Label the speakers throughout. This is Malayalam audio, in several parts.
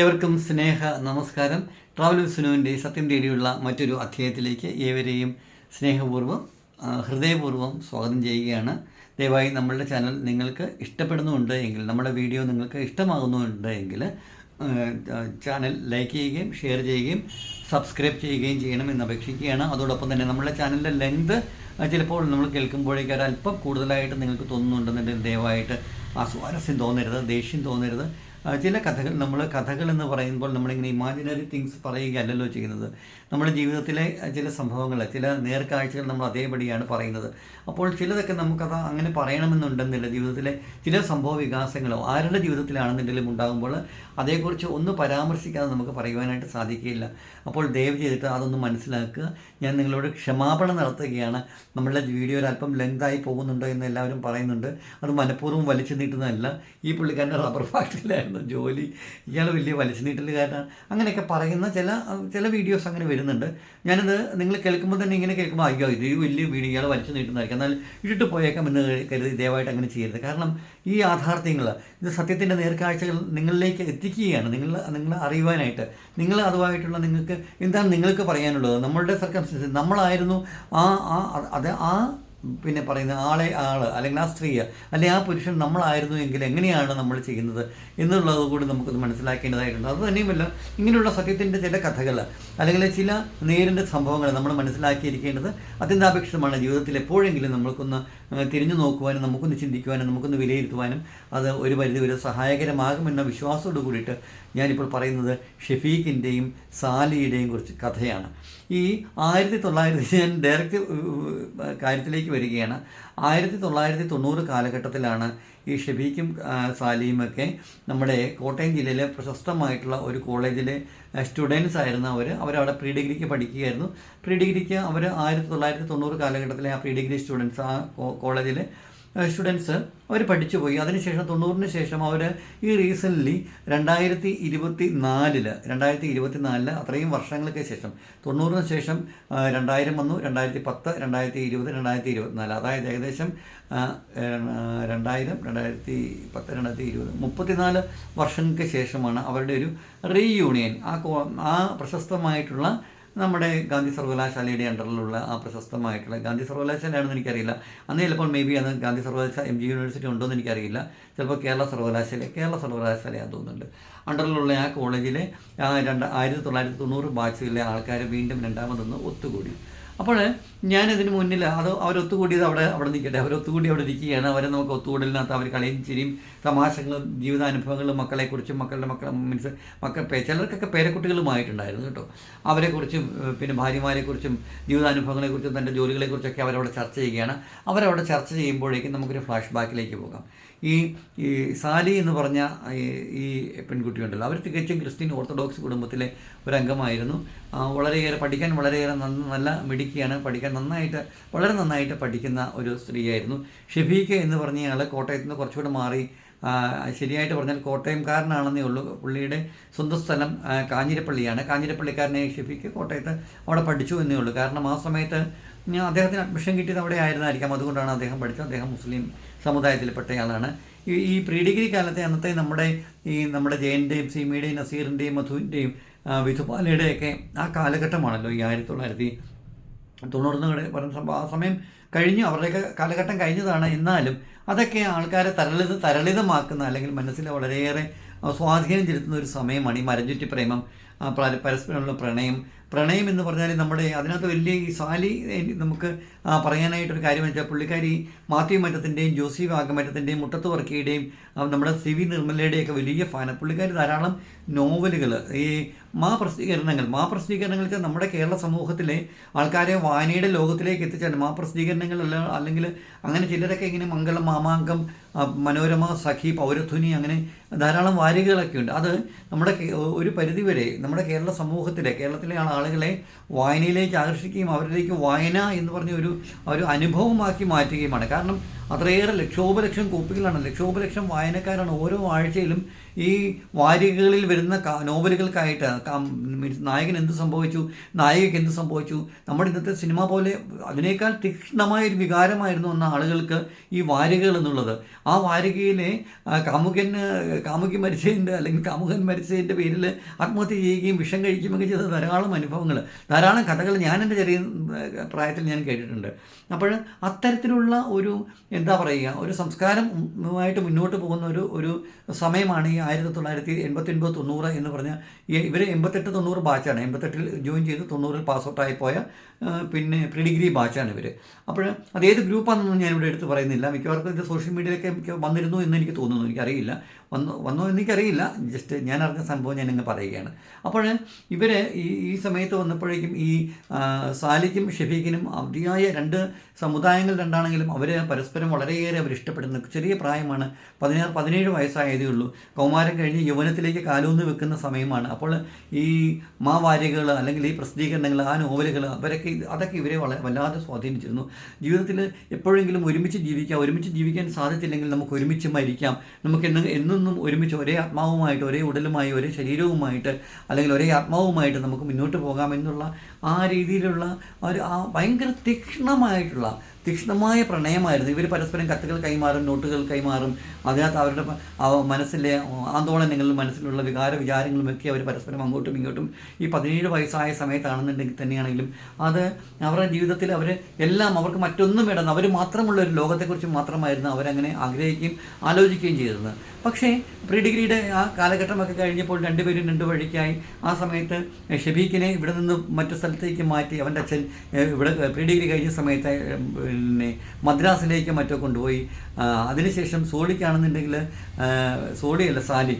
Speaker 1: ഏവർക്കും സ്നേഹ നമസ്കാരം. ട്രാവൽ സുനുവിന്റെ സത്യം തേടിയുള്ള മറ്റൊരു അധ്യായത്തിലേക്ക് ഏവരെയും സ്നേഹപൂർവം ഹൃദയപൂർവം സ്വാഗതം ചെയ്യുകയാണ്. ദയവായി നമ്മളുടെ ചാനൽ നിങ്ങൾക്ക് ഇഷ്ടപ്പെടുന്നുണ്ട് എങ്കിൽ നമ്മുടെ വീഡിയോ നിങ്ങൾക്ക് ഇഷ്ടമാകുന്നുണ്ട് എങ്കിൽ ചാനൽ ലൈക്ക് ചെയ്യുകയും ഷെയർ ചെയ്യുകയും സബ്സ്ക്രൈബ് ചെയ്യുകയും ചെയ്യണമെന്ന് അപേക്ഷിക്കുകയാണ്. അതോടൊപ്പം തന്നെ നമ്മുടെ ചാനലിന്റെ ലെങ്ത് ചിലപ്പോൾ നമ്മൾ കേൾക്കുമ്പോഴേക്കും ഒരല്പം കൂടുതലായിട്ട് നിങ്ങൾക്ക് തോന്നുന്നുണ്ടെന്നുണ്ടെങ്കിൽ ദയവായിട്ട് ആ സ്വാരസ്യം തോന്നരുത് ദേഷ്യം തോന്നരുത്. ചില കഥകൾ നമ്മൾ കഥകൾ എന്ന് പറയുമ്പോൾ നമ്മളിങ്ങനെ ഇമാജിനറി തിങ്സ് പറയുകയല്ലല്ലോ ചെയ്യുന്നത്. നമ്മുടെ ജീവിതത്തിലെ ചില സംഭവങ്ങൾ ചില നേർക്കാഴ്ചകൾ നമ്മൾ അതേപടിയാണ് പറയുന്നത്. അപ്പോൾ ചിലതൊക്കെ നമുക്കത് അങ്ങനെ പറയണമെന്നുണ്ടെന്നില്ല. ജീവിതത്തിലെ ചില സംഭവ വികാസങ്ങളോ ആരുടെ ജീവിതത്തിലാണെന്നുണ്ടെങ്കിലും ഉണ്ടാകുമ്പോൾ അതേക്കുറിച്ച് ഒന്ന് പരാമർശിക്കാതെ നമുക്ക് പറയുവാനായിട്ട് സാധിക്കുകയില്ല. അപ്പോൾ ദയവ് ചെയ്തിട്ട് അതൊന്ന് മനസ്സിലാക്കുക. ഞാൻ നിങ്ങളോട് ക്ഷമാപണം നടത്തുകയാണ്. നമ്മളുടെ വീഡിയോ അല്പം ലെങ്തായി പോകുന്നുണ്ടോ എന്ന് എല്ലാവരും പറയുന്നുണ്ട്. അത് മനഃപൂർവം വലിച്ചു നീട്ടുന്നതല്ല. ഈ പുള്ളിക്കാരന്റെ റബ്ബർ ഫാക്ടറിയിലായിരുന്നു ജോലി. ഇയാൾ വലിയ വലിച്ചു നീട്ടലുകാരനാണ് അങ്ങനെയൊക്കെ പറയുന്ന ചില ചില വീഡിയോസ് അങ്ങനെ വരുന്നുണ്ട്. ഞാനത് നിങ്ങൾ കേൾക്കുമ്പോൾ തന്നെ ഇങ്ങനെ കേൾക്കുമ്പോൾ അയ്യോ ഇത് വലിയ വീഡിയോ ഇയാൾ വലിച്ചു നീട്ടുന്നതായിരിക്കും. എന്നാൽ ഇട്ടിട്ട് പോയേക്കാം എന്ന് കരുതി ദയവായിട്ട് അങ്ങനെ ചെയ്യരുത്. കാരണം ഈ യാഥാർത്ഥ്യങ്ങൾ ഇത് സത്യത്തിന്റെ നേർക്കാഴ്ചകൾ നിങ്ങളിലേക്ക് എത്തിക്കുകയാണ്. നിങ്ങൾ നിങ്ങൾ അറിയുവാനായിട്ട് നിങ്ങൾ അതുമായിട്ടുള്ള നിങ്ങൾക്ക് എന്താണ് നിങ്ങൾക്ക് പറയാനുള്ളത്? നമ്മളുടെ സർക്കംസ്റ്റൻസ് നമ്മളായിരുന്നു ആ ആ അത് ആ പിന്നെ പറയുന്ന ആളെ ആൾ അല്ലെങ്കിൽ ആ സ്ത്രീ അല്ലെങ്കിൽ ആ പുരുഷൻ നമ്മളായിരുന്നു എങ്കിൽ എങ്ങനെയാണ് നമ്മൾ ചെയ്യുന്നത് എന്നുള്ളത് കൂടി നമുക്കത് മനസ്സിലാക്കേണ്ടതായിട്ടുണ്ട്. അത് തന്നെയുമല്ല ഇങ്ങനെയുള്ള സത്യത്തിന്റെ ചില കഥകൾ അല്ലെങ്കിൽ ചില നേരിന്റെ സംഭവങ്ങൾ നമ്മൾ മനസ്സിലാക്കിയിരിക്കേണ്ടത് അത്യന്താപേക്ഷിതമാണ്. ജീവിതത്തിൽ എപ്പോഴെങ്കിലും നമ്മൾക്കൊന്ന് തിരിഞ്ഞു നോക്കുവാനും നമുക്കൊന്ന് ചിന്തിക്കുവാനും നമുക്കൊന്ന് വിലയിരുത്തുവാനും അത് ഒരു പരിധിവരെ സഹായകരമാകുമെന്ന വിശ്വാസത്തോട് കൂടിയിട്ട് ഞാനിപ്പോൾ പറയുന്നത് ഷെഫീഖിന്റെയും സാലിയുടെയും കുറിച്ച് കഥയാണ്. ഈ ആയിരത്തി തൊള്ളായിരത്തി ഞാൻ ഡയറക്റ്റ് കാര്യത്തിലേക്ക് വരികയാണ്. ആയിരത്തി തൊള്ളായിരത്തി തൊണ്ണൂറ് കാലഘട്ടത്തിലാണ് ഈ ഷബീക്കും സാലിയുമൊക്കെ നമ്മുടെ കോട്ടയം ജില്ലയിലെ പ്രശസ്തമായിട്ടുള്ള ഒരു കോളേജിലെ സ്റ്റുഡൻസ് ആയിരുന്നു അവർ അവരവിടെ പ്രീ ഡിഗ്രിക്ക് പഠിക്കുകയായിരുന്നു. പ്രീ ഡിഗ്രിക്ക് അവർ ആയിരത്തി തൊള്ളായിരത്തി തൊണ്ണൂറ് കാലഘട്ടത്തിലെ ആ പ്രീ ഡിഗ്രി സ്റ്റുഡൻസ് ആ കോളേജിൽ സ്റ്റുഡൻസ് അവർ പഠിച്ചു പോയി അതിനുശേഷം തൊണ്ണൂറിന് ശേഷം അവർ ഈ റീസെന്റ്ലി രണ്ടായിരത്തി ഇരുപത്തി നാലിൽ രണ്ടായിരത്തി ഇരുപത്തി നാലിൽ അത്രയും വർഷങ്ങൾക്ക് ശേഷം തൊണ്ണൂറിന് ശേഷം രണ്ടായിരം വന്നു രണ്ടായിരത്തി പത്ത് രണ്ടായിരത്തി ഇരുപത് രണ്ടായിരത്തി ഇരുപത്തിനാല് അതായത് ഏകദേശം രണ്ടായിരം രണ്ടായിരത്തി പത്ത് രണ്ടായിരത്തി ഇരുപത് മുപ്പത്തിനാല് വർഷങ്ങൾക്ക് ശേഷമാണ് അവരുടെ ഒരു റീയൂണിയൻ. ആ ആ പ്രശസ്തമായിട്ടുള്ള നമ്മുടെ ഗാന്ധി സർവകലാശാലയുടെ അണ്ടറിലുള്ള ആ പ്രശസ്തമായിട്ടുള്ള ഗാന്ധി സർവകലാശാലയാണെന്ന് എനിക്കറിയില്ല. അന്ന് ചിലപ്പോൾ മേ ബി അന്ന് ഗാന്ധി സർവകലാശാല എം ജി യൂണിവേഴ്സിറ്റി ഉണ്ടോ എന്ന് എനിക്കറിയില്ല. ചിലപ്പോൾ കേരള സർവകലാശാല കേരള സർവകലാശാലയാണെന്ന് തോന്നുന്നുണ്ട്. അണ്ടറിലുള്ള ആ കോളേജിലെ രണ്ട് ആയിരത്തി തൊള്ളായിരത്തി തൊണ്ണൂറ് ബാച്ചിലെ ആൾക്കാർ വീണ്ടും രണ്ടാമതൊന്ന് ഒത്തുകൂടി. അപ്പോൾ ഞാൻ ഇതിന് മുന്നിൽ അത് അവരൊത്തുകൂടിയത് അവിടെ അവിടെ നിൽക്കട്ടെ. അവരൊത്തുകൂടി അവിടെ നിൽക്കുകയാണ് അവരെ നമുക്ക് ഒത്തുകൂടലിനകത്ത് അവർ കളിയും ചിരിയും തമാശകളും ജീവിതാനുഭവങ്ങളും മക്കളെക്കുറിച്ചും മക്കളുടെ മക്കളെ മീൻസ് മക്കൾ ചിലർക്കൊക്കെ പേരക്കുട്ടികളുമായിട്ടുണ്ടായിരുന്നു കേട്ടോ. അവരെക്കുറിച്ചും പിന്നെ ഭാര്യമാരെക്കുറിച്ചും ജീവിതാനുഭവങ്ങളെക്കുറിച്ചും തന്റെ ജോലികളെക്കുറിച്ചൊക്കെ അവരവിടെ ചർച്ച ചെയ്യുകയാണ്. അവരവിടെ ചർച്ച ചെയ്യുമ്പോഴേക്കും നമുക്കൊരു ഫ്ലാഷ് ബാക്കിലേക്ക് പോകാം. ഈ ഈ സാലി എന്ന് പറഞ്ഞ ഈ പെൺകുട്ടി പെൺകുട്ടിയുണ്ടല്ലോ അവർ തികച്ചും ക്രിസ്ത്യൻ ഓർത്തഡോക്സ് കുടുംബത്തിലെ ഒരു അംഗമായിരുന്നു വളരെയേറെ പഠിക്കാൻ വളരെയേറെ നന്ന- നല്ല മിടുക്കിയാണ്. പഠിക്കാൻ നന്നായിട്ട് വളരെ നന്നായിട്ട് പഠിക്കുന്ന ഒരു സ്ത്രീയായിരുന്നു. ഷെഫീഖ എന്ന് പറഞ്ഞ ആൾ കോട്ടയത്ത് നിന്ന് കുറച്ചുകൂടെ മാറി. ശരിയായിട്ട് പറഞ്ഞാൽ കോട്ടയംകാരനാണെന്നേ ഉള്ളൂ. പുള്ളിയുടെ സ്വന്തം സ്ഥലം കാഞ്ഞിരപ്പള്ളിയാണ്. കാഞ്ഞിരപ്പള്ളിക്കാരനെ ഷെഫിക്ക് കോട്ടയത്ത് അവിടെ പഠിച്ചു എന്നേ ഉള്ളൂ. കാരണം ആ സമയത്ത് ഞാൻ അദ്ദേഹത്തിന് അഡ്മിഷൻ കിട്ടിയത് അവിടെ ആയിരുന്നായിരിക്കാം. അതുകൊണ്ടാണ് അദ്ദേഹം പഠിച്ചത്. അദ്ദേഹം മുസ്ലിം സമുദായത്തിൽപ്പെട്ടയാളാണ് ഈ ഈ പ്രീ ഡിഗ്രി കാലത്തെ അന്നത്തെ നമ്മുടെ ഈ നമ്മുടെ ജയന്റെയും സീമയുടെയും നസീറിന്റെയും മധുവിന്റെയും വിധുപാലയുടെയൊക്കെ ആ കാലഘട്ടമാണല്ലോ ഈ ആയിരത്തി തൊള്ളായിരത്തി തൊണ്ണൂറിന് പറഞ്ഞ സംഭവം ആ സമയം കഴിഞ്ഞു. അവരുടെയൊക്കെ കാലഘട്ടം കഴിഞ്ഞതാണ്. എന്നാലും അതൊക്കെ ആൾക്കാരെ തരളിത തരളിതമാക്കുന്ന അല്ലെങ്കിൽ മനസ്സിൽ വളരെയേറെ സ്വാധീനം ചെലുത്തുന്ന ഒരു സമയമാണ് ഈ മരഞ്ചുറ്റി പ്രേമം പരസ്പരമുള്ള പ്രണയം പ്രണയം എന്ന് പറഞ്ഞാൽ നമ്മുടെ അതിനകത്ത് വലിയ ഈ സാലി നമുക്ക് പറയാനായിട്ടൊരു കാര്യം വെച്ചാൽ പുള്ളിക്കാരി മാത്യു മറ്റത്തിന്റെയും ജോസി വാഗമറ്റത്തിന്റെയും മുട്ടത്ത് വർക്കിയുടെയും നമ്മുടെ സി വി നിർമ്മലയുടെയൊക്കെ വലിയ ഫാനാണ് പുള്ളിക്കാരി ധാരാളം നോവലുകൾ ഈ മാ പ്രസിദ്ധീകരണങ്ങൾ മാ പ്രസിദ്ധീകരണങ്ങൾ നമ്മുടെ കേരള സമൂഹത്തിലെ ആൾക്കാരെ വായനയുടെ ലോകത്തിലേക്ക് എത്തിച്ചാണ് മാ പ്രസിദ്ധീകരണങ്ങൾ അല്ല അല്ലെങ്കിൽ അങ്ങനെ ചിലരൊക്കെ ഇങ്ങനെ മംഗളം മാമാങ്കം മനോരമ സഖി പൗരധ്വനി അങ്ങനെ ധാരാളം വാരികകളൊക്കെ ഉണ്ട്. അത് നമ്മുടെ ഒരു പരിധിവരെ നമ്മുടെ കേരള സമൂഹത്തിലെ കേരളത്തിലെ ആളുകളെ വായനയിലേക്ക് ആകർഷിക്കുകയും അവരിലേക്ക് വായന എന്ന് പറഞ്ഞ ഒരു ഒരു അനുഭവമാക്കി മാറ്റുകയുമാണ്. കാരണം അത്രയേറെ ലക്ഷോപലക്ഷം കോപ്പികളാണ്. ലക്ഷോപലക്ഷം വായനക്കാരാണ് ഓരോ ആഴ്ചയിലും ഈ വാരികകളിൽ വരുന്ന നോവലുകൾക്കായിട്ട് മീൻസ് നായകൻ എന്ത് സംഭവിച്ചു? നായികയ്ക്ക് എന്ത് സംഭവിച്ചു? നമ്മുടെ ഇന്നത്തെ സിനിമ പോലെ അതിനേക്കാൾ തീക്ഷ്ണമായ ഒരു വികാരമായിരുന്നു അന്ന് ആളുകൾക്ക് ഈ വാരികകൾ എന്നുള്ളത്. ആ വാരികയിലെ കാമുകൻ കാമുകി മരിച്ചതിന്റെ അല്ലെങ്കിൽ കാമുകൻ മരിച്ചതിന്റെ പേരിൽ ആത്മഹത്യ ചെയ്യുകയും വിഷം കഴിക്കുകയൊക്കെ ചെയ്ത ധാരാളം അനുഭവങ്ങൾ. ധാരാളം കഥകൾ ഞാൻ എന്റെ ചെറിയ പ്രായത്തിൽ ഞാൻ കേട്ടിട്ടുണ്ട്. അപ്പോൾ അത്തരത്തിലുള്ള ഒരു എന്താ പറയുക ഒരു സംസ്കാരമായിട്ട് മുന്നോട്ട് പോകുന്ന ഒരു ഒരു സമയമാണ് ഈ ആയിരത്തി തൊള്ളായിരത്തി എൺപത്തി ഒൻപത് തൊണ്ണൂറ് എന്ന് പറഞ്ഞ ഇവർ എൺപത്തെട്ട് തൊണ്ണൂറ് ബാച്ചാണ് എൺപത്തെട്ടിൽ ജോയിൻ ചെയ്ത് തൊണ്ണൂറിൽ പാസ് ഔട്ടായി പോയ പിന്നെ പ്രീ ഡിഗ്രി ബാച്ചാണ് ഇവർ അപ്പോൾ അതേത് ഗ്രൂപ്പാണെന്നൊന്നും ഞാനിവിടെ എടുത്ത് പറയുന്നില്ല. മിക്കവാർക്കും ഇത് സോഷ്യൽ മീഡിയയിലൊക്കെ വന്നിരുന്നു എന്ന് എനിക്ക് തോന്നുന്നു. എനിക്കറിയില്ല. വന്നു വന്നോ എനിക്കറിയില്ല ജസ്റ്റ് ഞാൻ അറിഞ്ഞ സംഭവം ഞാൻ ഇങ്ങനെ പറയുകയാണ്. അപ്പോൾ ഇവർ ഈ ഈ സമയത്ത് വന്നപ്പോഴേക്കും ഈ സാലിക്കും ഷെഫീഖിനും അതിയായ രണ്ട് സമുദായങ്ങൾ രണ്ടാണെങ്കിലും അവർ പരസ്പരം വളരെയേറെ അവർ ഇഷ്ടപ്പെടുന്നു. ചെറിയ പ്രായമാണ്. പതിനാറ് പതിനേഴ് വയസ്സായതേ ഉള്ളൂ. കൗമാരം കഴിഞ്ഞ് യൗവനത്തിലേക്ക് കാലൂന്ന് വെക്കുന്ന സമയമാണ്. അപ്പോൾ ഈ മാവാരികൾ അല്ലെങ്കിൽ ഈ പ്രസിദ്ധീകരണങ്ങൾ ആ നോവലുകൾ അവരൊക്കെ അതൊക്കെ ഇവരെ വളരെ വല്ലാതെ സ്വാധീനിച്ചിരുന്നു. ജീവിതത്തിൽ എപ്പോഴെങ്കിലും ഒരുമിച്ച് ജീവിക്കാം ഒരുമിച്ച് ജീവിക്കാൻ സാധിച്ചില്ലെങ്കിൽ നമുക്ക് ഒരുമിച്ച് മരിക്കാം. നമുക്ക് എന്ന് എന്നൊന്നും ഒരുമിച്ച് ഒരേ ആത്മാവുമായിട്ട് ഒരേ ഉടലുമായി ഒരേ ശരീരവുമായിട്ട് അല്ലെങ്കിൽ ഒരേ ആത്മാവുമായിട്ട് നമുക്ക് മുന്നോട്ട് പോകാം എന്നുള്ള ആ രീതിയിലുള്ള ഒരു ആ ഭയങ്കര തീക്ഷ്ണമായിട്ടുള്ള തീക്ഷ്ണമായ പ്രണയമായിരുന്നു. ഇവർ പരസ്പരം കത്തുകൾ കൈമാറും നോട്ടുകൾ കൈമാറും. അതിനകത്ത് അവരുടെ മനസ്സിലെ ആന്തോളനങ്ങളും മനസ്സിലുള്ള വികാര വിചാരങ്ങളും ഒക്കെ അവർ പരസ്പരം അങ്ങോട്ടും ഇങ്ങോട്ടും ഈ പതിനേഴ് വയസ്സായ സമയത്താണെന്നുണ്ടെങ്കിൽ തന്നെയാണെങ്കിലും അത് അവരുടെ ജീവിതത്തിൽ അവർ എല്ലാം അവർക്ക് മറ്റൊന്നും വേണ്ട അവർ മാത്രമുള്ള ഒരു ലോകത്തെക്കുറിച്ച് മാത്രമായിരുന്നു അവരങ്ങനെ ആഗ്രഹിക്കുകയും ആലോചിക്കുകയും ചെയ്തിരുന്നത്. പക്ഷേ പ്രീ ഡിഗ്രിയുടെ ആ കാലഘട്ടമൊക്കെ കഴിഞ്ഞപ്പോൾ രണ്ടുപേരും രണ്ടു വഴിക്കായി ആ സമയത്ത് ഷെബീഖിനെ ഇവിടെ നിന്ന് മറ്റു സ്ഥലത്തേക്ക് മാറ്റി അവന്റെ അച്ഛൻ ഇവിടെ പ്രീ ഡിഗ്രി കഴിഞ്ഞ സമയത്ത് പിന്നെ മദ്രാസിലേക്ക് മറ്റോ കൊണ്ടുപോയി. അതിനുശേഷം സോളിക്കാണെന്നുണ്ടെങ്കിൽ സോളിയല്ല സാലി.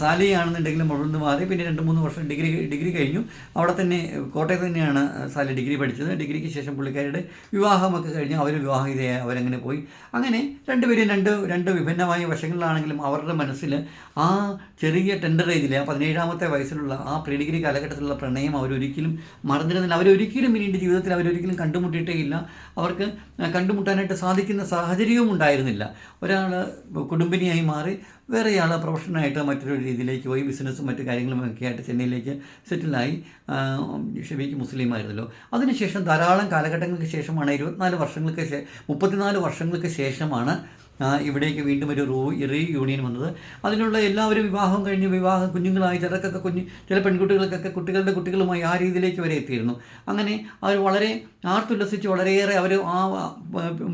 Speaker 1: സാലി ആണെന്നുണ്ടെങ്കിൽ മുഴുവൻ മാറി. പിന്നെ രണ്ട് മൂന്ന് വർഷം ഡിഗ്രി ഡിഗ്രി കഴിഞ്ഞു. അവിടെ തന്നെ കോട്ടയത്ത് തന്നെയാണ് സാലി ഡിഗ്രി പഠിച്ചത്. ഡിഗ്രിക്ക് ശേഷം പുള്ളിക്കാരുടെ വിവാഹമൊക്കെ കഴിഞ്ഞ് അവർ വിവാഹിതയായി അവരങ്ങനെ പോയി. അങ്ങനെ രണ്ടുപേരും രണ്ട് രണ്ട് വിഭിന്നമായ വശങ്ങളിലാണെങ്കിലും അവരുടെ മനസ്സിൽ ആ ചെറിയ ടെൻഡർ ഏജിലെ ആ പതിനേഴാമത്തെ വയസ്സിലുള്ള ആ പ്രീ ഡിഗ്രി കാലഘട്ടത്തിലുള്ള പ്രണയം അവരൊരിക്കലും മറന്നിരുന്നില്ല അവരൊരിക്കലും പിന്നീട് ജീവിതത്തിൽ അവരൊരിക്കലും കണ്ടുമുട്ടിയിട്ടേ ഇല്ല അവർക്ക് കണ്ടുമുട്ടാനായിട്ട് സാധിക്കുന്ന സാഹചര്യവും ഉണ്ടായിരുന്നില്ല. ഒരാൾ കുടുംബിനിയായി മാറി വേറെയാൾ പ്രൊഫഷനായിട്ട് മറ്റൊരു രീതിയിലേക്ക് പോയി ബിസിനസ്സും മറ്റു കാര്യങ്ങളും ഒക്കെ ആയിട്ട് ചെന്നൈയിലേക്ക് സെറ്റിലായി. ഷബീക്ക് മുസ്ലിം ആയിരുന്നല്ലോ അതിനുശേഷം ധാരാളം കാലഘട്ടങ്ങൾക്ക് ശേഷമാണ് ഇരുപത്തിനാല് വർഷങ്ങൾക്ക് ശേ മുപ്പത്തിനാല് വർഷങ്ങൾക്ക് ശേഷമാണ് ഇവിടേക്ക് വീണ്ടും ഒരു റൂ റീ യൂണിയൻ വന്നത്. അതിനുള്ള എല്ലാവരും വിവാഹം കഴിഞ്ഞ് വിവാഹം കുഞ്ഞുങ്ങളായി ചിലർക്കൊക്കെ കുഞ്ഞ് ചില പെൺകുട്ടികൾക്കൊക്കെ കുട്ടികളുടെ കുട്ടികളുമായി ആ രീതിയിലേക്ക് വരെ എത്തിയിരുന്നു. അങ്ങനെ അവർ വളരെ ആർത്തുല്ലസിച്ച് വളരെയേറെ അവർ ആ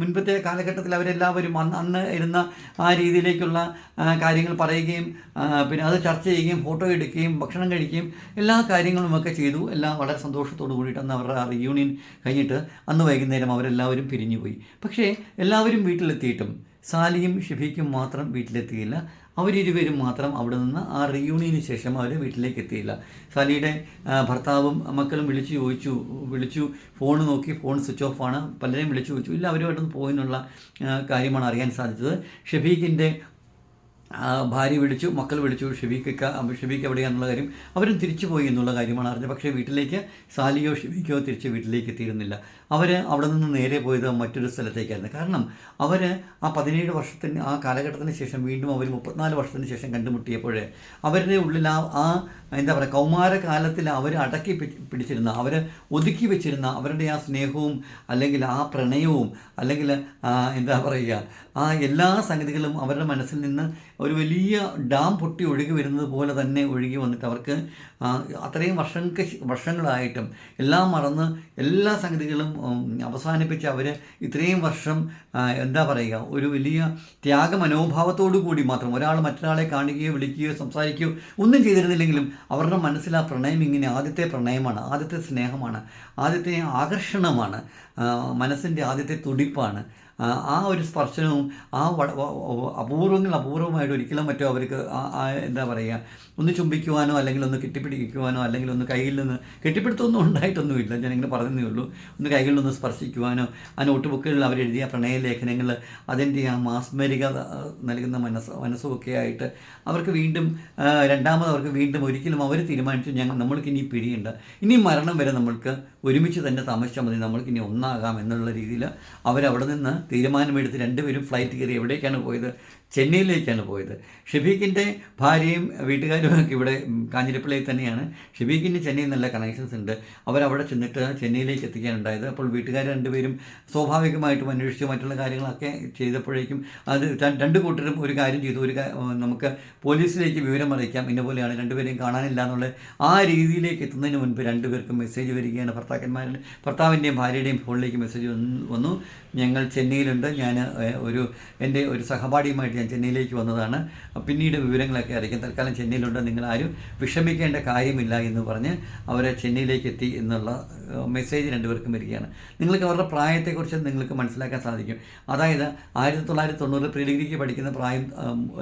Speaker 1: മുൻപത്തെ കാലഘട്ടത്തിൽ അവരെല്ലാവരും അന്ന് അന്ന് ഇരുന്ന ആ രീതിയിലേക്കുള്ള കാര്യങ്ങൾ പറയുകയും പിന്നെ അത് ചർച്ച ചെയ്യുകയും ഫോട്ടോ എടുക്കുകയും ഭക്ഷണം കഴിക്കുകയും എല്ലാ കാര്യങ്ങളുമൊക്കെ ചെയ്തു. എല്ലാം വളരെ സന്തോഷത്തോടു കൂടിയിട്ട് അന്ന് അവരുടെ ആ റിയൂണിയൻ കഴിഞ്ഞിട്ട് അന്ന് വൈകുന്നേരം അവരെല്ലാവരും പിരിഞ്ഞുപോയി. പക്ഷേ എല്ലാവരും വീട്ടിലെത്തിയിട്ടും സാലിയും ഷെഫീക്കും മാത്രം വീട്ടിലെത്തിയില്ല. അവരിരുവരും മാത്രം അവിടെ നിന്ന് ആ റിയൂണിയന് ശേഷം അവർ വീട്ടിലേക്ക് എത്തിയില്ല സാലിയുടെ ഭർത്താവും മക്കളും വിളിച്ചു ചോദിച്ചു വിളിച്ചു ഫോൺ നോക്കി ഫോൺ സ്വിച്ച് ഓഫ് ആണ്. പലരെയും വിളിച്ചു ചോദിച്ചു. ഇല്ല അവരുമായിട്ടൊന്ന് പോയെന്നുള്ള കാര്യമാണ് അറിയാൻ സാധിച്ചത്. ഷെഫീഖിന്റെ ഭാര്യ വിളിച്ചു മക്കൾ വിളിച്ചു അപ്പോൾ ഷെബീക്ക് എവിടെയാണെന്നുള്ള കാര്യം അവരും തിരിച്ചു പോയി എന്നുള്ള കാര്യമാണ് അറിഞ്ഞത്. പക്ഷേ വീട്ടിലേക്ക് സാലിയോ ഷെബീക്കോ തിരിച്ച് വീട്ടിലേക്ക് എത്തിയിരുന്നില്ല. അവർ അവിടെ നിന്ന് നേരെ പോയത് മറ്റൊരു സ്ഥലത്തേക്കായിരുന്നു. കാരണം അവർ ആ പതിനേഴ് വർഷത്തിന് ആ കാലഘട്ടത്തിന് ശേഷം വീണ്ടും അവർ മുപ്പത്തിനാല് വർഷത്തിന് ശേഷം കണ്ടുമുട്ടിയപ്പോൾ അവരുടെ ഉള്ളിൽ ആ ആ എന്താ പറയുക കൗമാരകാലത്തിൽ അവർ അടക്കി പിടിച്ചിരുന്ന അവർ ഒതുക്കി വെച്ചിരുന്ന അവരുടെ ആ സ്നേഹവും അല്ലെങ്കിൽ ആ പ്രണയവും അല്ലെങ്കിൽ എന്താ പറയുക ആ എല്ലാ സംഗതികളും അവരുടെ മനസ്സിൽ നിന്ന് ഒരു വലിയ ഡാം പൊട്ടി ഒഴുകി വരുന്നത് പോലെ തന്നെ ഒഴുകി വന്നിട്ട് അവർക്ക് അത്രയും വർഷങ്ങൾക്ക് വർഷങ്ങളായിട്ടും എല്ലാം മറന്ന് എല്ലാ സംഗതികളും അവസാനിപ്പിച്ച് അവർ ഇത്രയും വർഷം എന്താ പറയുക ഒരു വലിയ ത്യാഗ മനോഭാവത്തോടു കൂടി മാത്രം ഒരാൾ മറ്റൊരാളെ കാണുകയോ വിളിക്കുകയോ സംസാരിക്കുകയോ ഒന്നും ചെയ്തിരുന്നില്ലെങ്കിലും അവരുടെ മനസ്സിൽ ആ പ്രണയം ഇങ്ങനെ ആദ്യത്തെ പ്രണയമാണ് ആദ്യത്തെ സ്നേഹമാണ് ആദ്യത്തെ ആകർഷണമാണ് മനസ്സിന്റെ ആദ്യത്തെ തുടിപ്പാണ്. ആ, ഒരു സ്പർശനവും ആ അപൂർവങ്ങൾ അപൂർവമായിട്ട് ഒരിക്കലും മറ്റോ അവർക്ക് എന്താ പറയുക ഒന്ന് ചുംബിക്കുവാനോ അല്ലെങ്കിൽ ഒന്ന് കെട്ടിപ്പിടിക്കുവാനോ അല്ലെങ്കിൽ ഒന്ന് കയ്യിൽ നിന്ന് കെട്ടിപ്പിടുത്തൊന്നും ഉണ്ടായിട്ടൊന്നുമില്ല. ഞാനിങ്ങനെ പറഞ്ഞതേ ഉള്ളൂ. ഒന്ന് കൈകളിൽ നിന്ന് സ്പർശിക്കുവാനോ ആ നോട്ട് ബുക്കുകളിൽ അവരെഴുതിയ പ്രണയലേഖനങ്ങൾ അതിന്റെ ആ മാസ്മരികത ആ, നൽകുന്ന മനസ്സ് മനസ്സുമൊക്കെ ആയിട്ട് അവർക്ക് വീണ്ടും രണ്ടാമത് അവർക്ക് വീണ്ടും ഒരിക്കലും അവർ തീരുമാനിച്ചു ഞങ്ങൾ നമ്മൾക്ക് ഇനി പിരിയുണ്ട്. ഇനി മരണം വരെ നമ്മൾക്ക് ഒരുമിച്ച് തന്നെ താമസിച്ചാൽ മതി. നമ്മൾക്ക് ഇനി ഒന്നാകാം എന്നുള്ള രീതിയിൽ അവരവിടെ നിന്ന് തീരുമാനമെടുത്ത് രണ്ടുപേരും ഫ്ലൈറ്റ് കയറി എവിടേക്കാണ് പോയത്? ചെന്നൈയിലേക്കാണ് പോയത്. ഷെഫീഖിന്റെ ഭാര്യയും വീട്ടുകാരും ഒക്കെ ഇവിടെ കാഞ്ഞിരപ്പള്ളിയിൽ തന്നെയാണ്. ഷെഫീഖിന് ചെന്നൈയിൽ നല്ല കണക്ഷൻസ് ഉണ്ട്. അവരവിടെ ചെന്നിട്ട് ചെന്നൈയിലേക്ക് എത്തിക്കാനുണ്ടായത് അപ്പോൾ വീട്ടുകാർ രണ്ടുപേരും സ്വാഭാവികമായിട്ടും അന്വേഷിച്ചു മറ്റുള്ള കാര്യങ്ങളൊക്കെ ചെയ്തപ്പോഴേക്കും അത് രണ്ട് കൂട്ടരും ഒരു കാര്യം ചെയ്തു. ഒരു നമുക്ക് പോലീസിലേക്ക് വിവരം അറിയിക്കാം. ഇന്ന പോലെയാണ് രണ്ടുപേരെയും കാണാനില്ല എന്നുള്ള ആ രീതിയിലേക്ക് എത്തുന്നതിന് മുൻപ് രണ്ടുപേർക്കും മെസ്സേജ് വരികയാണ്. ഭർത്താക്കന്മാരുടെ ഭർത്താവിന്റെയും ഭാര്യയുടെയും ഫോണിലേക്ക് മെസ്സേജ് വന്നു. ഞങ്ങൾ ചെന്നൈയിലുണ്ട്. ഞാൻ ഒരു എന്റെ ഒരു സഹപാഠിയുമായിട്ട് ഞാൻ ചെന്നൈയിലേക്ക് വന്നതാണ്. പിന്നീട് വിവരങ്ങളൊക്കെ അറിയിക്കും തൽക്കാലം ചെന്നൈയിലുണ്ട്. നിങ്ങൾ ആരും വിഷമിക്കേണ്ട കാര്യമില്ല എന്ന് പറഞ്ഞ് അവരെ ചെന്നൈയിലേക്ക് എത്തി എന്നുള്ള മെസ്സേജ് രണ്ടുപേർക്കും വരികയാണ്. നിങ്ങൾക്ക് അവരുടെ പ്രായത്തെക്കുറിച്ച് നിങ്ങൾക്ക് മനസ്സിലാക്കാൻ സാധിക്കും. അതായത് ആയിരത്തി തൊള്ളായിരത്തി തൊണ്ണൂറ് പ്രീ ഡിഗ്രിക്ക് പഠിക്കുന്ന പ്രായം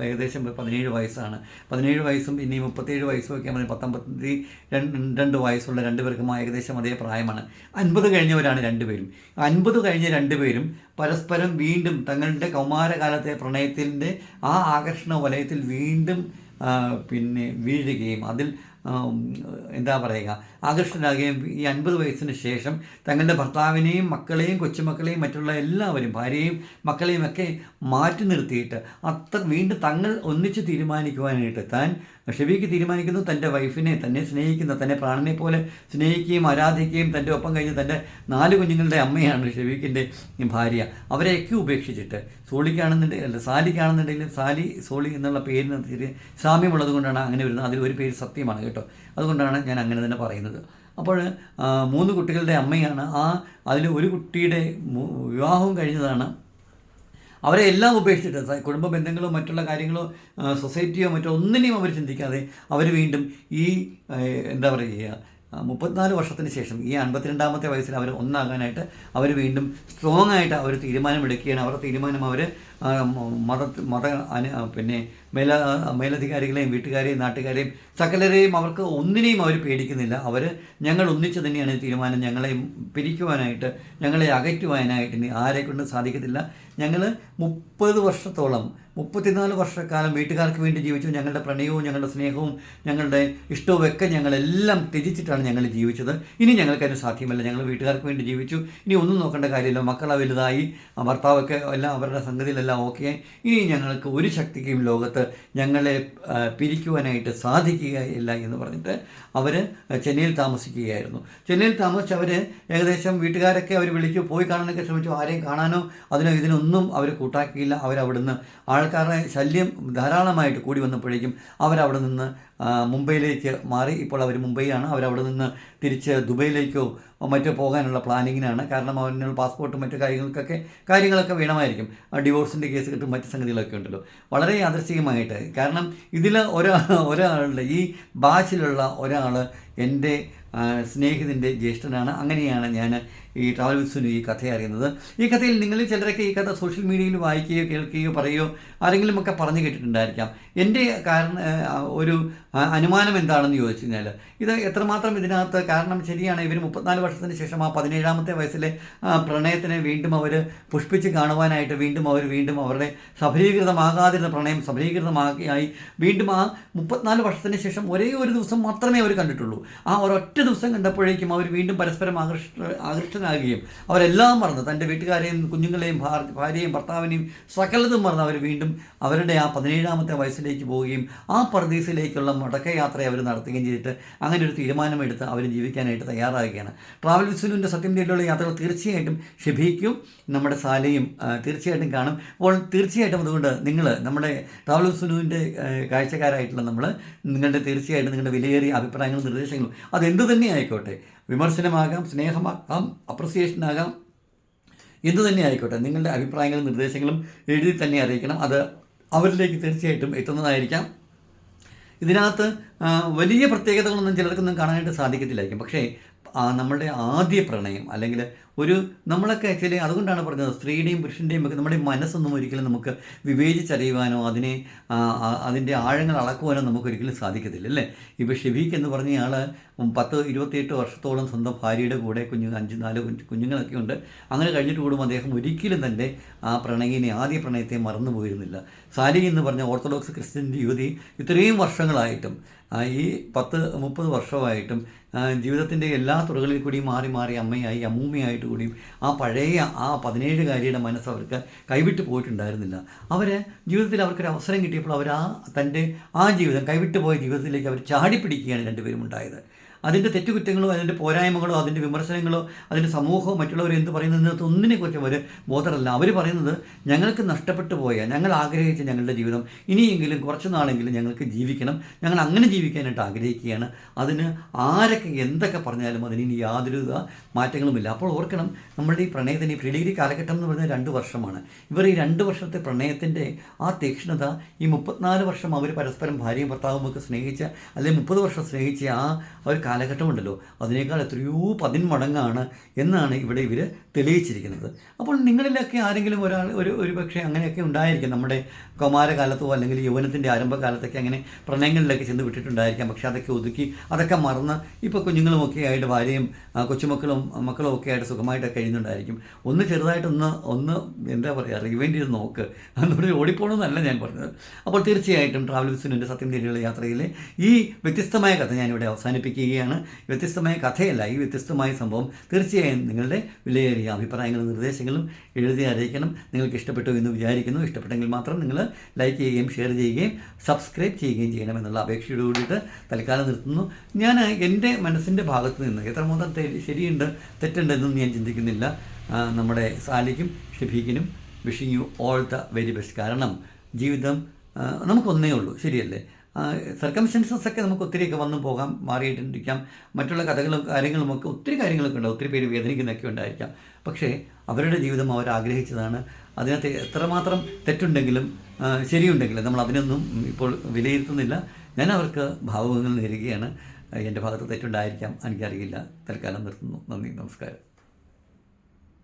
Speaker 1: ഏകദേശം പതിനേഴ് വയസ്സാണ്. പതിനേഴ് വയസ്സും ഇനി മുപ്പത്തേഴ് വയസ്സും ഒക്കെ പറഞ്ഞാൽ പത്തൊമ്പത്തി രണ്ട് രണ്ട് വയസ്സുള്ള രണ്ടുപേർക്കും ഏകദേശം അതേ പ്രായമാണ്. അൻപത് കഴിഞ്ഞവരാണ് രണ്ടുപേരും. അൻപത് കഴിഞ്ഞ രണ്ടുപേരും പരസ്പരം വീണ്ടും തങ്ങളുടെ കൗമാരകാലത്തെ പ്രണയത്തിന്റെ ആ ആകർഷണ വലയത്തിൽ വീണ്ടും പിന്നെ വീഴുകയും അതിൽ എന്താ പറയുക ആകർഷണരാകുകയും ഈ അൻപത് വയസ്സിന് ശേഷം തങ്ങളുടെ ഭർത്താവിനെയും മക്കളെയും കൊച്ചുമക്കളെയും മറ്റുള്ള എല്ലാവരും ഭാര്യയും മക്കളെയും ഒക്കെ മാറ്റി നിർത്തിയിട്ട് അത്ര വീണ്ടും തങ്ങൾ ഒന്നിച്ച് തീരുമാനിക്കുവാനായിട്ട് താൻ ഷെബിക്ക് തീരുമാനിക്കുന്നു തന്റെ വൈഫിനെ തന്നെ സ്നേഹിക്കുന്ന തന്നെ പ്രാണനെ പോലെ സ്നേഹിക്കുകയും ആരാധിക്കുകയും തന്റെ ഒപ്പം കഴിഞ്ഞ് തന്റെ നാല് കുഞ്ഞുങ്ങളുടെ അമ്മയാണ് ഷെബീക്കിന്റെ ഭാര്യ. അവരെയൊക്കെ ഉപേക്ഷിച്ചിട്ട് സോളിക്കാണെന്നുണ്ടെങ്കിൽ അല്ല സാലിക്കാണെന്നുണ്ടെങ്കിലും സാലി സോളി എന്നുള്ള പേരിന് സാമ്യമുള്ളത് കൊണ്ടാണ് അങ്ങനെ വരുന്നത്. അതിൽ ഒരു പേര് സത്യമാണ് കേട്ടോ. അതുകൊണ്ടാണ് ഞാൻ അങ്ങനെ തന്നെ പറയുന്നത്. അപ്പോൾ മൂന്ന് കുട്ടികളുടെ അമ്മയാണ് ആ അതിൽ ഒരു കുട്ടിയുടെ വിവാഹവും കഴിഞ്ഞതാണ് അവരെ എല്ലാം ഉപേക്ഷിച്ചിട്ട് കുടുംബ ബന്ധങ്ങളോ മറ്റുള്ള കാര്യങ്ങളോ സൊസൈറ്റിയോ മറ്റോ ഒന്നിനെയും അവർ ചിന്തിക്കാതെ അവർ വീണ്ടും ഈ എന്താ പറയുക മുപ്പത്തിനാല് വർഷത്തിന് ശേഷം ഈ അൻപത്തിരണ്ടാമത്തെ വയസ്സിൽ അവർ ഒന്നാകാനായിട്ട് അവർ വീണ്ടും സ്ട്രോങ് ആയിട്ട് അവർ തീരുമാനമെടുക്കുകയാണ്. അവരുടെ തീരുമാനം അവർ മത മത പിന്നെ മേല മേലധികാരികളെയും വീട്ടുകാരെയും നാട്ടുകാരെയും സകലരെയും അവർക്ക് ഒന്നിനെയും അവർ പേടിക്കുന്നില്ല. അവർ ഞങ്ങൾ ഒന്നിച്ച് തന്നെയാണ് തീരുമാനം ഞങ്ങളെ പിരിക്കുവാനായിട്ട് ഞങ്ങളെ അകറ്റുവാനായിട്ട് ഇനി ആരെ കൊണ്ടും സാധിക്കത്തില്ല. ഞങ്ങൾ മുപ്പത് വർഷത്തോളം മുപ്പത്തിനാല് വർഷക്കാലം വീട്ടുകാർക്ക് വേണ്ടി ജീവിച്ചു. ഞങ്ങളുടെ പ്രണയവും ഞങ്ങളുടെ സ്നേഹവും ഞങ്ങളുടെ ഇഷ്ടവും ഒക്കെ ഞങ്ങളെല്ലാം ത്യജിച്ചിട്ടാണ് ഞങ്ങൾ ജീവിച്ചത്. ഇനി ഞങ്ങൾക്കതിന് സാധ്യമല്ല. ഞങ്ങൾ വീട്ടുകാർക്ക് വേണ്ടി ജീവിച്ചു. ഇനി ഒന്നും നോക്കേണ്ട കാര്യമില്ല. മക്കളെ വലുതായി ഭർത്താവൊക്കെ എല്ലാം അവരുടെ സംഗതിയിലെല്ലാം ഓക്കെ ഇനി ഞങ്ങൾക്ക് ഒരു ശക്തിക്കും ലോകത്ത് ഞങ്ങളെ പിരിക്കുവാനായിട്ട് സാധിക്കുകയില്ല എന്ന് പറഞ്ഞിട്ട് അവർ ചെന്നൈയിൽ താമസിക്കുകയായിരുന്നു. ചെന്നൈയിൽ താമസിച്ച് അവർ ഏകദേശം വീട്ടുകാരൊക്കെ അവർ വിളിച്ചു പോയി കാണാനൊക്കെ ശ്രമിച്ചു. ആരെയും കാണാനോ അതിനോ ഇതിനൊന്നും അവർ കൂട്ടാക്കിയില്ല. അവരവിടുന്ന് ആൾക്കാരുടെ ശല്യം ധാരാളമായിട്ട് കൂടി വന്നപ്പോഴേക്കും അവരവിടെ നിന്ന് മുംബൈയിലേക്ക് മാറി. ഇപ്പോൾ അവർ മുംബൈയാണ്. അവരവിടെ നിന്ന് തിരിച്ച് ദുബൈയിലേക്കോ മറ്റോ പോകാനുള്ള പ്ലാനിങ്ങിനാണ്. കാരണം അവനുള്ള പാസ്പോർട്ടും മറ്റു കാര്യങ്ങൾക്കൊക്കെ കാര്യങ്ങളൊക്കെ വേണമായിരിക്കും. ഡിവോഴ്സിന്റെ കേസ് കിട്ടും മറ്റു സംഗതികളൊക്കെ ഉണ്ടല്ലോ. വളരെ യാദൃശ്ചികമായിട്ട്. കാരണം ഇതിൽ ഒരാ ഒരാളുടെ ഈ ബാച്ചിലുള്ള ഒരാൾ എന്റെ സ്നേഹിതന്റെ ജ്യേഷ്ഠനാണ്. അങ്ങനെയാണ് ഞാൻ ഈ ട്രാവൽ ഈ കഥ അറിയുന്നത്. ഈ കഥയിൽ നിങ്ങളിൽ ചിലരൊക്കെ ഈ കഥ സോഷ്യൽ മീഡിയയിൽ വായിക്കുകയോ കേൾക്കുകയോ പറയുകയോ ആരെങ്കിലും ഒക്കെ പറഞ്ഞു കേട്ടിട്ടുണ്ടായിരിക്കാം. എന്റെ കാരണം ഒരു അനുമാനം എന്താണെന്ന് ചോദിച്ചു കഴിഞ്ഞാൽ ഇത് എത്രമാത്രം ഇതിനകത്ത് കാരണം ശരിയാണ്? ഇവർ മുപ്പത്തിനാല് വർഷത്തിന് ശേഷം ആ പതിനേഴാമത്തെ വയസ്സിലെ പ്രണയത്തിനെ വീണ്ടും അവർ പുഷ്പിച്ച് കാണുവാനായിട്ട് വീണ്ടും അവർ വീണ്ടും അവരുടെ സഫലീകൃതമാകാതിരുന്ന പ്രണയം സഫലീകൃതമാക്കിയായി വീണ്ടും ആ മുപ്പത്തിനാല് വർഷത്തിന് ശേഷം ഒരേ ഒരു ദിവസം മാത്രമേ അവർ കണ്ടിട്ടുള്ളൂ. ആ ഒരൊറ്റ ദിവസം കണ്ടപ്പോഴേക്കും അവർ വീണ്ടും പരസ്പരം ആകർഷ ആകൃഷ്ടനാകുകയും അവരെല്ലാം മറന്ന്. തന്റെ വീട്ടുകാരെയും കുഞ്ഞുങ്ങളെയും ഭാര്യയും ഭർത്താവിനെയും സകലതും മറന്ന്. അവർ വീണ്ടും അവരുടെ ആ പതിനേഴാമത്തെ വയസ്സിലേക്ക് പോവുകയും ആ പർദീസിലേക്കുള്ള മടക്കയാത്ര അവർ നടത്തുകയും ചെയ്തിട്ട് അങ്ങനെ ഒരു തീരുമാനമെടുത്ത് അവർ ജീവിക്കാനായിട്ട് തയ്യാറാകുകയാണ്. ട്രാവൽ വിസുലിന്റെ സത്യം തേടിയുള്ള യാത്രകൾ തീർച്ചയായിട്ടും ക്ഷഭിക്കും നമ്മുടെ സാലയും തീർച്ചയായിട്ടും കാണും. അപ്പോൾ തീർച്ചയായിട്ടും അതുകൊണ്ട് നിങ്ങൾ നമ്മുടെ ട്രാവൽ വിസുലുവിന്റെ കാഴ്ചക്കാരായിട്ടുള്ള നമ്മൾ നിങ്ങളുടെ തീർച്ചയായിട്ടും നിങ്ങളുടെ വിലയേറിയ അഭിപ്രായങ്ങളും നിർദ്ദേശങ്ങളും അതെന്ത് തന്നെ ആയിക്കോട്ടെ വിമർശനമാകാം സ്നേഹമാകാം അപ്രിസിയേഷനാകാം എന്തു തന്നെ ആയിക്കോട്ടെ നിങ്ങളുടെ അഭിപ്രായങ്ങളും നിർദ്ദേശങ്ങളും എഴുതി തന്നെ അറിയിക്കണം. അത് അവരിലേക്ക് തീർച്ചയായിട്ടും എത്തുന്നതായിരിക്കാം. ഇതിനകത്ത് വലിയ പ്രത്യേകതകളൊന്നും ചിലർക്കൊന്നും കാണാനായിട്ട് സാധിക്കത്തില്ലായിരിക്കും. പക്ഷേ ആ, നമ്മളുടെ ആദ്യ പ്രണയം അല്ലെങ്കിൽ ഒരു നമ്മളൊക്കെ ആക്ച്വലി അതുകൊണ്ടാണ് പറഞ്ഞത് സ്ത്രീയുടെയും പുരുഷന്റെയും ഒക്കെ നമ്മുടെ മനസ്സൊന്നും ഒരിക്കലും നമുക്ക് വിവേചിച്ചറിയുവാനോ അതിനെ അതിന്റെ ആഴങ്ങൾ അളക്കുവാനോ നമുക്ക് ഒരിക്കലും സാധിക്കത്തില്ല അല്ലേ? ഇപ്പോൾ ഷെബീക്ക് എന്ന് പറഞ്ഞ ആൾ പത്ത് ഇരുപത്തിയെട്ട് വർഷത്തോളം സ്വന്തം ഭാര്യയുടെ കൂടെ കുഞ്ഞു അഞ്ച് നാല് കുഞ്ഞ് കുഞ്ഞുങ്ങളൊക്കെ ഉണ്ട്. അങ്ങനെ കഴിഞ്ഞിട്ട് കൂടും അദ്ദേഹം ഒരിക്കലും തന്നെ ആ പ്രണയിനെ ആദ്യ പ്രണയത്തെ മറന്നു പോയിരുന്നില്ല സാലി എന്ന് പറഞ്ഞ ഓർത്തഡോക്സ് ക്രിസ്ത്യൻ യുവതി ഇത്രയും വർഷങ്ങളായിട്ടും ഈ പത്ത് മുപ്പത് വർഷമായിട്ടും ജീവിതത്തിന്റെ എല്ലാ തുറകളിൽ കൂടിയും മാറി മാറി അമ്മയായി അമ്മൂമ്മയായിട്ട് കൂടിയും ആ പഴയ ആ പതിനേഴുകാരിയുടെ മനസ്സ് അവർക്ക് കൈവിട്ട് പോയിട്ടുണ്ടായിരുന്നില്ല. അവർ ജീവിതത്തിൽ അവർക്കൊരു അവസരം കിട്ടിയപ്പോൾ അവർ ആ തന്റെ ആ ജീവിതം കൈവിട്ട് പോയ ജീവിതത്തിലേക്ക് അവർ ചാടിപ്പിടിക്കുകയാണ് രണ്ടുപേരും ഉണ്ടായത്. അതിന്റെ തെറ്റുകുറ്റങ്ങളോ അതിന്റെ പോരായ്മകളോ അതിന്റെ വിമർശനങ്ങളോ അതിന്റെ സമൂഹമോ മറ്റുള്ളവർ എന്ത് പറയുന്നതിനകത്ത് ഒന്നിനെക്കുറിച്ചും അവർ ബോധമല്ല. അവർ പറയുന്നത് ഞങ്ങൾക്ക് നഷ്ടപ്പെട്ടു പോയ ഞങ്ങൾ ആഗ്രഹിച്ച ഞങ്ങളുടെ ജീവിതം ഇനിയെങ്കിലും കുറച്ച് നാളെങ്കിലും ഞങ്ങൾക്ക് ജീവിക്കണം. ഞങ്ങൾ അങ്ങനെ ജീവിക്കാനായിട്ട് ആഗ്രഹിക്കുകയാണ്. അതിന് ആരൊക്കെ എന്തൊക്കെ പറഞ്ഞാലും അതിന് ഇനി യാതൊരു മാറ്റങ്ങളുമില്ല. അപ്പോൾ ഓർക്കണം നമ്മുടെ ഈ പ്രണയത്തിന് ഈ പ്രിഡിഗ്രി കാലഘട്ടം എന്ന് പറയുന്നത് രണ്ട് വർഷമാണ്. ഇവർ ഈ രണ്ട് വർഷത്തെ പ്രണയത്തിന്റെ ആ തീക്ഷ്ണത ഈ മുപ്പത്തിനാല് വർഷം അവർ പരസ്പരം ഭാര്യയും ഭർത്താവും ഒക്കെ സ്നേഹിച്ച അല്ലെങ്കിൽ മുപ്പത് വർഷം സ്നേഹിച്ച ആ ഒരു കാലഘട്ടമുണ്ടല്ലോ. അതിനേക്കാൾ എത്രയോ പതിന്മടങ്ങാണ് എന്നാണ് ഇവിടെ ഇവർ തെളിയിച്ചിരിക്കുന്നത്. അപ്പോൾ നിങ്ങളിലൊക്കെ ആരെങ്കിലും ഒരാൾ ഒരു ഒരു പക്ഷേ അങ്ങനെയൊക്കെ ഉണ്ടായിരിക്കും. നമ്മുടെ കൗമാരകാലത്തോ അല്ലെങ്കിൽ യൗവനത്തിന്റെ ആരംഭകാലത്തൊക്കെ അങ്ങനെ പ്രണയങ്ങളിലൊക്കെ ചെന്ന് വിട്ടിട്ടുണ്ടായിരിക്കാം. പക്ഷേ അതൊക്കെ ഒതുക്കി അതൊക്കെ മറന്ന് ഇപ്പോൾ കുഞ്ഞുങ്ങളുമൊക്കെ ആയിട്ട് ഭാര്യയും കൊച്ചുമക്കളും മക്കളും ഒക്കെ ആയിട്ട് സുഖമായിട്ട് കഴിയുന്നുണ്ടായിരിക്കും. ഒന്ന് ചെറുതായിട്ടൊന്ന് ഒന്ന് എന്താ പറയുക റിവൈൻഡ് ചെയ്ത് നോക്ക്. നമ്മുടെ ഓടിപ്പോണമെന്നല്ല ഞാൻ പറഞ്ഞത്. അപ്പോൾ തീർച്ചയായിട്ടും ട്രാവൽ സത്യം തേടിയുള്ള യാത്രയിലെ ഈ വ്യത്യസ്തമായ കഥ ഞാനിവിടെ അവസാനിപ്പിക്കുകയാണ് വ്യത്യസ്തമായ കഥയല്ല ഈ വ്യത്യസ്തമായ സംഭവം. തീർച്ചയായും നിങ്ങളുടെ വിലയേറിയ അഭിപ്രായങ്ങളും നിർദ്ദേശങ്ങളും എഴുതി അറിയിക്കണം. നിങ്ങൾക്ക് ഇഷ്ടപ്പെട്ടു എന്ന് വിചാരിക്കുന്നു. ഇഷ്ടപ്പെട്ടെങ്കിൽ മാത്രം നിങ്ങൾ ലൈക്ക് ചെയ്യുകയും ഷെയർ ചെയ്യുകയും സബ്സ്ക്രൈബ് ചെയ്യുകയും ചെയ്യണമെന്നുള്ള അപേക്ഷയോട് കൂടിയിട്ട് തൽക്കാലം നിർത്തുന്നു. ഞാൻ എന്റെ മനസ്സിന്റെ ഭാഗത്ത് നിന്ന് എത്രമാത്രം ശരിയുണ്ട് തെറ്റുണ്ട് എന്നൊന്നും ഞാൻ ചിന്തിക്കുന്നില്ല. നമ്മുടെ സാലിക്കും ഷഫീഖിനും wishing you all the very best. കാരണം ജീവിതം നമുക്കൊന്നേ ഉള്ളൂ. ശരിയല്ലേ? സർക്കംസ്റ്റൻസസ് ഒക്കെ നമുക്ക് ഒത്തിരിയൊക്കെ വന്നു പോകാം മാറിയിട്ടിരിക്കാം. മറ്റുള്ള കഥകളും കാര്യങ്ങളും ഒക്കെ ഒത്തിരി കാര്യങ്ങളൊക്കെ ഉണ്ടാവും ഒത്തിരി പേര് വേദനിക്കുന്നൊക്കെ ഉണ്ടായിരിക്കാം. പക്ഷേ അവരുടെ ജീവിതം അവർ ആഗ്രഹിച്ചതാണ്. അതിനകത്ത് എത്രമാത്രം തെറ്റുണ്ടെങ്കിലും ശരിയുണ്ടെങ്കിലും നമ്മൾ അതിനൊന്നും ഇപ്പോൾ വിലയിരുത്തുന്നില്ല. ഞാൻ അവർക്ക് ഭാവങ്ങൾ നേരുകയാണ്. എന്റെ ഭാഗത്ത് തെറ്റുണ്ടായിരിക്കാം. എനിക്കറിയില്ല. തൽക്കാലം നിർത്തുന്നു. നന്ദി. നമസ്കാരം.